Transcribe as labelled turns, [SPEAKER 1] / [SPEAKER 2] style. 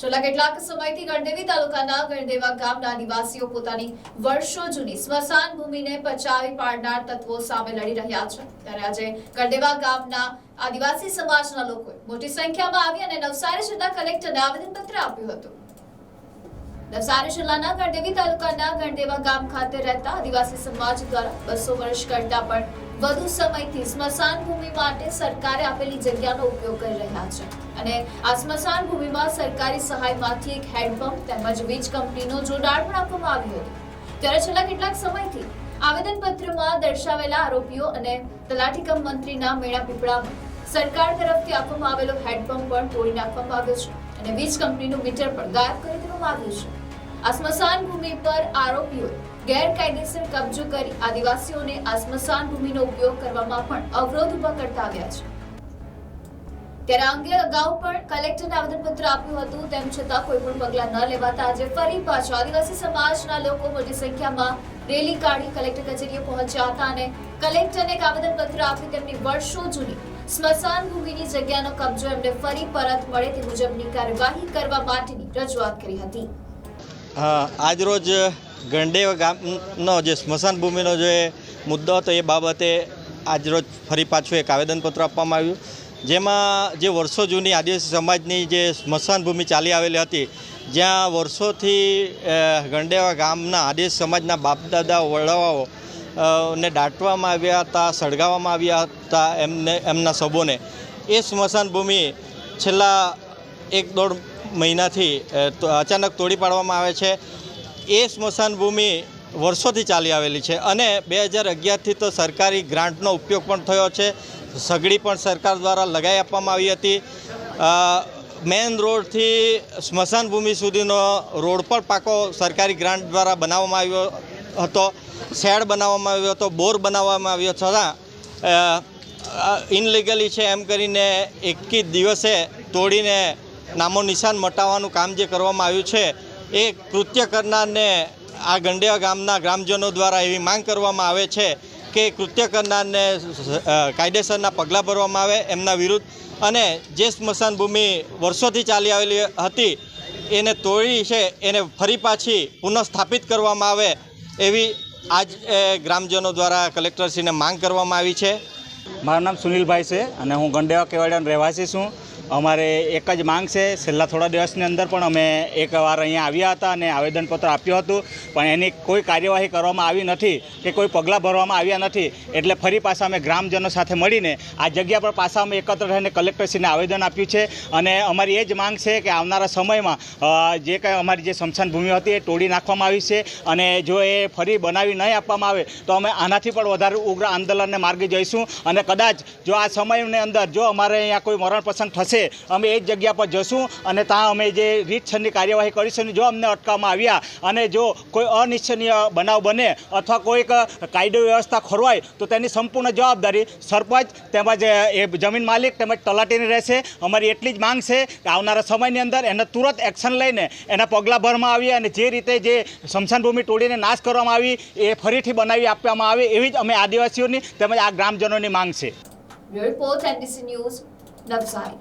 [SPEAKER 1] છેલ્લા કેટલાક સમયથી ગણદેવી તાલુકાના ગણદેવા ગામના નિવાસીઓ પોતાની વર્ષો જૂની સ્મશાન ભૂમિને પચાવી પાડનાર તત્વો સામે લડી રહ્યા છે. ત્યારે આજે ગણદેવા ગામના આદિવાસી સમાજના લોકોએ મોટી સંખ્યામાં આવી અને નવસારી જિલ્લા કલેક્ટરને આવેદનપત્ર આપ્યું હતું. નવસારી જિલ્લાના ગણદેવી તાલુકાના ગણદેવા ગામ ખાતે રહેતા આદિવાસી સમાજ દ્વારા બસો વર્ષ કરતા પણ વધુ સમયથી સ્મશાન ભૂમિ માટે સરકારે આપેલી જગ્યાનો ઉપયોગ કરી રહ્યા છે. અને આ સ્મશાન ભૂમિમાં સરકારી સહાયમાંથી એક હેન્ડપંપ તેમજ વીજ કંપનીનો જોડાણ પણ આપવામાં આવ્યું હતું. ત્યારે છેલ્લા કેટલાક સમયથી આવેદનપત્રમાં દર્શાવેલા આરોપીઓ અને તલાટી કમ મંત્રીના મેળા પીપળામાં સરકાર તરફથી આપવામાં આવેલો હેન્ડપંપ પણ તોડી નાખવામાં આવ્યો છે અને વીજ કંપનીનું મીટર પણ ગાયબ કરી દેવામાં આવ્યું છે. સ્મશાન ભૂમિ પર આરોપીઓ ગેરકાયદેસર કબજો કરી આદિવાસીઓને આ સ્મશાન ભૂમિનો ઉપયોગ કરવામાં પણ અવરોધ ઊભા કરતા આવ્યા છે. ત્યારે અંગે અગાઉ પણ કલેક્ટરને આવેદનપત્ર આપ્યું હતું. તેમ છતાં કોઈ પણ પગલાં ન લેવાતા આજે ફરી પાછા આદિવાસી સમાજના લોકો મોટી સંખ્યામાં રેલી કાઢી કલેક્ટર કચેરીએ પહોંચ્યા હતા અને કલેક્ટરને એક આવેદનપત્ર આપી તેમની વર્ષો જૂની સ્મશાન ભૂમિની જગ્યાનો કબજો એમને ફરી પરત મળે તે મુજબની કાર્યવાહી કરવા માટેની રજૂઆત કરી હતી.
[SPEAKER 2] આજરોજ ગંડેવ ગામનો જે સ્મશાન ભૂમિનો જે મુદ્દો હતો એ બાબતે આજરોજ ફરી પાછું એક આવેદનપત્ર આપવામાં આવ્યું. જેમાં જે વર્ષો જૂની આદિવાસી સમાજની જે સ્મશાન ભૂમિ ચાલી આવેલી હતી જ્યાં વર્ષોથી ગંડેવા ગામના આદિવાસી સમાજના બાપદાદા વડાઓ અ, ને દાટવામાં આવ્યા હતા સળગાવવામાં આવ્યા હતા એમને એમના સબોને. એ સ્મશાન ભૂમિ છેલ્લા એક દોઢ મહિનાથી અચાનક તોડી પાડવામાં આવે છે. એ સ્મશાન ભૂમિ વર્ષોથી ચાલી આવેલી છે અને બે હજાર અગિયારથી તો સરકારી ગ્રાન્ટનો ઉપયોગ પણ થયો છે. સગડી પણ સરકાર દ્વારા લગાવી આપવામાં આવી હતી. મેઇન રોડથી સ્મશાન ભૂમિ સુધીનો રોડ પણ પાકો સરકારી ગ્રાન્ટ દ્વારા બનાવવામાં આવ્યો હતો. શેડ બનાવવામાં આવ્યો હતો, બોર બનાવવામાં આવ્યો છતાં ઇનલીગલી છે એમ કરીને એકી દિવસે તોડીને નામો નિશાન મટાવવાનું કામ જે કરવામાં આવ્યું છે, એ કૃત્ય કરનારને આ ગંડિયા ગામના ગ્રામજનો દ્વારા એવી માંગ કરવામાં આવે છે કે કૃત્ય કરનારને કાયદેસરના પગલાં ભરવામાં આવે એમના વિરુદ્ધ. અને જે સ્મશાન ભૂમિ વર્ષોથી ચાલી આવેલી હતી, એને તોડી છે, એને ફરી પાછી પુનઃસ્થાપિત કરવામાં આવે એવી આજ ગ્રામજનો દ્વારા કલેક્ટરશ્રીને માંગ કરવામાં આવી છે.
[SPEAKER 3] મારું નામ સુનિલભાઈ છે અને હું ગંડેવા કેવાડિયાનો રહેવાસી છું. અમારે એક જ માંગ છે. છેલ્લા થોડા દિવસની અંદર પણ અમે એકવાર અહીંયા આવ્યા હતા અને આવેદનપત્ર આપ્યું હતું. પણ એની કોઈ કાર્યવાહી કરવામાં આવી નથી કે કોઈ પગલાં ભરવામાં આવ્યા નથી. એટલે ફરી પાછા અમે ગ્રામજનો સાથે મળીને આ જગ્યા પર પાછા અમે એકત્ર રહીને કલેક્ટરશ્રીને આવેદન આપ્યું છે. અને અમારી એ જ માંગ છે કે આવનારા સમયમાં જે કંઈ અમારી જે સ્મશાન ભૂમિ હતી એ તોડી નાખવામાં આવી છે. અને જો એ ફરી બનાવી નહીં આપવામાં આવે, તો અમે આનાથી પણ વધારે ઉગ્ર આંદોલનને માર્ગે જઈશું. અને કદાચ જો આ સમયની અંદર, જો અમારે અહીંયા કોઈ મરણ પ્રસંગ થશે અમે એ જ જગ્યા પર જશું અને ત્યાં અમે જે રીતસરની કાર્યવાહી કરીશું જો અમને અટકાવવામાં આવ્યા અને જો કોઈ અનિચ્છનીય બનાવ બને અથવા કોઈક કાયદો વ્યવસ્થા ખોરવાય, તો તેની સંપૂર્ણ જવાબદારી સરપંચ તેમજ એ જમીન માલિક તેમજ તલાટીની રહેશે. અમારી એટલી જ માંગ છે કે આવનારા સમયની અંદર એને તુરંત એક્શન લઈને એના પગલાં ભરવામાં આવે અને જે રીતે જે સ્મશાન ભૂમિ તોડીને નાશ કરવામાં આવી એ ફરીથી બનાવી આપવામાં આવે એવી જ અમે આદિવાસીઓની તેમજ આ ગ્રામજનોની માંગ છે.
[SPEAKER 1] Report NDC news Navsari.